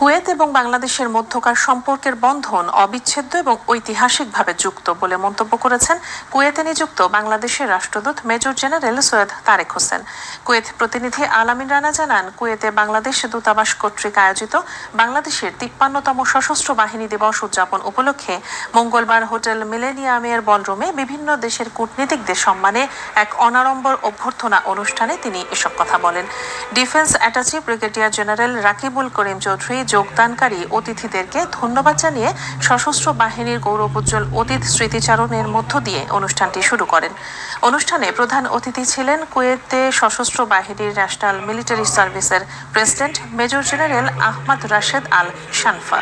Kuwait এবং বাংলাদেশের মধ্যকার সম্পর্কের বন্ধন অবিচ্ছেদ্য এবং ঐতিহাসিকভাবে যুক্ত বলে মন্তব্য করেছেন কুয়েতে নিযুক্ত বাংলাদেশের রাষ্ট্রদূত major general Syed Tarek Hossain. Kuwait প্রতিনিধি আলামিন রানা জানান, কুয়েতে বাংলাদেশ দূতাবাস কর্তৃক আয়োজিত বাংলাদেশের তিপ্পান্নতম সশস্ত্র বাহিনী দিবস উদযাপন উপলক্ষে মঙ্গলবার হোটেল মিলেনিয়ামের বলরুমে বিভিন্ন দেশের কূটনীতিকদের সম্মানে এক অনাড়ম্বর অভ্যর্থনা অনুষ্ঠানে তিনি এসব কথা বলেন। Defence attache brigadier general Rakibul Karim Chowdhury যোগদানকারী অতিথিদেরকে ধন্যবাদ জানিয়ে সশস্ত্র বাহিনীর গৌরবোজ্জ্বল অতীত স্মৃতিচারণের মধ্য দিয়ে অনুষ্ঠানটি শুরু করেন। অনুষ্ঠানে প্রধান অতিথি ছিলেন কুয়েতে সশস্ত্র বাহিনীর ন্যাশনাল মিলিটারি সার্ভিসের president major general Ahmad Rashed Al Shanfa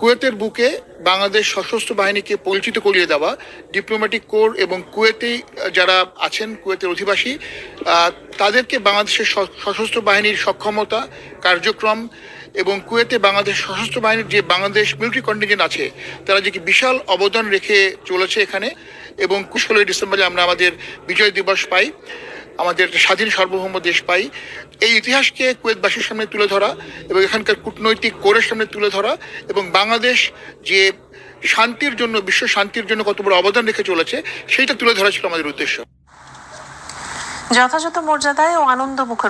কুয়েতের বুকে বাংলাদেশ সশস্ত্র বাহিনীকে পরিচিত করিয়ে দেওয়া ডিপ্লোম্যাটিক কোর এবং কুয়েতে যারা আছেন, কুয়েতের অধিবাসী তাদেরকে বাংলাদেশের সশস্ত্র বাহিনীর সক্ষমতা, কার্যক্রম এবং কুয়েতে বাংলাদেশ সশস্ত্র বাহিনীর যে বাংলাদেশ মিলিটারি কন্টিনজেন্ট আছে, তারা যে কি বিশাল অবদান রেখে চলেছে এখানে এবং ষোলোই ডিসেম্বরে আমরা আমাদের বিজয় দিবস পাই। আমাদের স্বাধীন সার্বভৌম দেশ পাই। এই ইতিহাসকে কুয়েতবাসীর সামনে তুলে ধরা এবং এখানকার কূটনৈতিক কোরের সামনে তুলে ধরা এবং বাংলাদেশ যে শান্তির জন্য, বিশ্ব শান্তির জন্য কত বড় অবদান রেখে চলেছে, সেইটা তুলে ধরা ছিল আমাদের উদ্দেশ্য। যথাযথ মর্যাদায় ও আনন্দমুখর